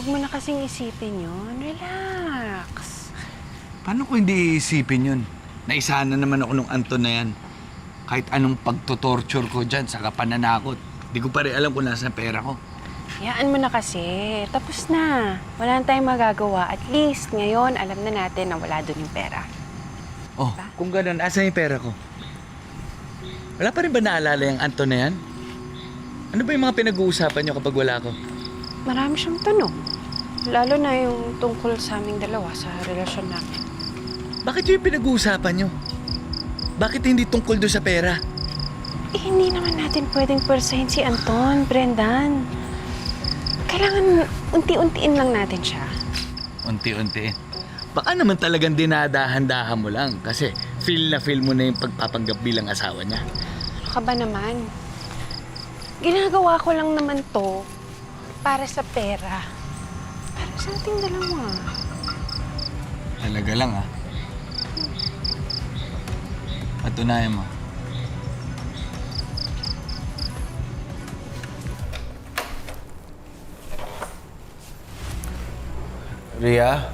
huwag mo na kasing isipin yun. Relax. Paano ko hindi iisipin yun? Naisahan na naman ako nung Anton na yan. Kahit anong pagtotorture ko dyan sa kapananakot. Di ko pa rin alam kung nasa pera ko. Hayaan mo na kasi. Tapos na. Wala na tayong magagawa. At least ngayon, alam na natin na wala doon yung pera. Oh, Diba? kung ganun, asan yung pera ko? Wala pa rin ba naalala yung Anton na yan? Ano ba yung mga pinag-uusapan nyo kapag wala ko? Marami siyang tanong. Lalo na yung tungkol sa aming dalawa sa relasyon namin. Bakit yun yung pinag-uusapan nyo? Bakit hindi tungkol doon sa pera? Eh, hindi naman natin pwedeng persahin si Anton, Brendan. Kailangan unti-untiin lang natin siya. Unti-unti. Baka naman talagang dinadahan-dahan mo lang kasi feel na feel mo na yung pagpapanggap bilang asawa niya. Ano ka ba naman? Ginagawa ko lang naman to para sa pera. Para sa ating dalawa. Talaga lang ah. Patunayan mo. Ria?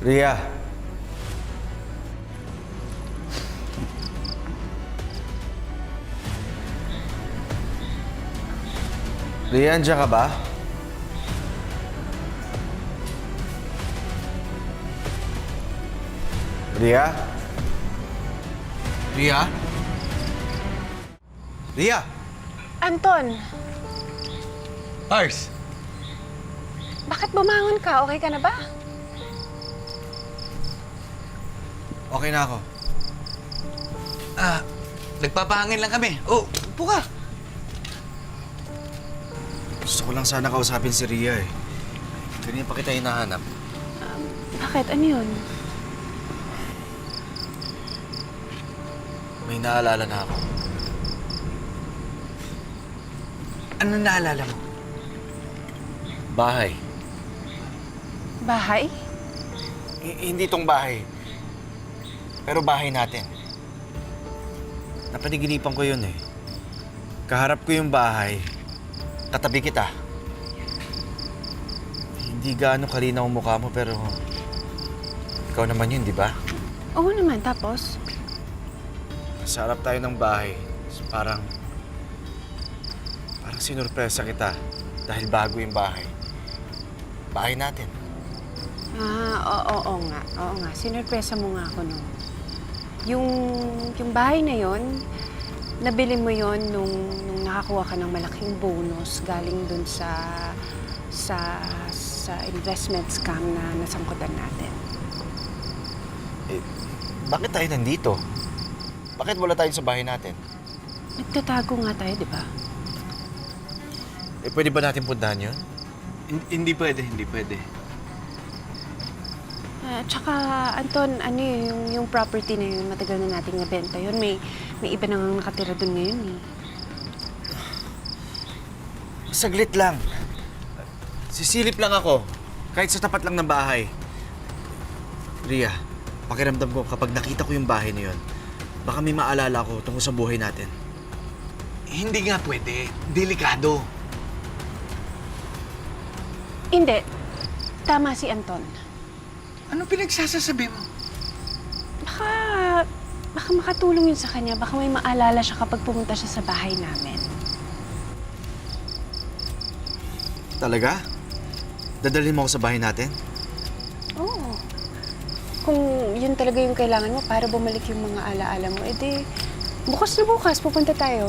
Ria? Ria, andiyan ka ba? Ria? Ria? Ria? Anton, Pars! bakit bumangon ka? Okay ka na ba? Okay na ako. Ah, nagpapahangin lang kami. Oh, upo ka. Gusto ko lang sana kausapin si Ria eh. Kanina pa kita hinahanap. Bakit? Ano yun? May naalala na ako. Ano naalala mo? Bahay. Bahay? H- hindi tong bahay. Pero bahay natin. Napaniginipan ko yun eh. Kaharap ko yung bahay. Katabi kita. Hindi gaano kalinaw ang mukha mo pero... Ikaw naman yun, di ba? Oo naman, tapos? Sa harap tayo ng bahay. So, Parang... Parang sinurpresa kita. Dahil bago yung bahay. Bahay natin. Ah, oo, oo nga. Oo nga. Sinurpresa mo nga ako nung... Yung, yung bahay na yon, nabili mo yon nung, nung nakakuha ka ng malaking bonus galing dun sa sa sa investment scam na nasangkutan natin. Eh, bakit tayo nandito? Bakit wala tayo sa bahay natin? Nagtatago nga tayo, di ba? Eh, pwede ba natin puntahan yun? Hin- Hindi pwede, hindi pwede. Ah, tsaka, Anton, ano yun, yung, yung property na yun, matagal na nating nabenta yun. May, may iba nang nakatira dun ngayon eh. Saglit lang. Sisilip lang ako. Kahit sa tapat lang ng bahay. Ria, pakiramdam ko kapag nakita ko yung bahay na yun, baka may maalala ko tungkol sa buhay natin. Hindi nga pwede. Delikado. Hindi. Tama si Anton. Ano pinagsasasabi mo? Baka, baka makatulong yun sa kanya. Baka may maalala siya kapag pumunta siya sa bahay namin. Talaga? Dadalhin mo ako sa bahay natin? Oo. Kung yun talaga yung kailangan mo para bumalik yung mga alaala mo, edi bukas na bukas pupunta tayo.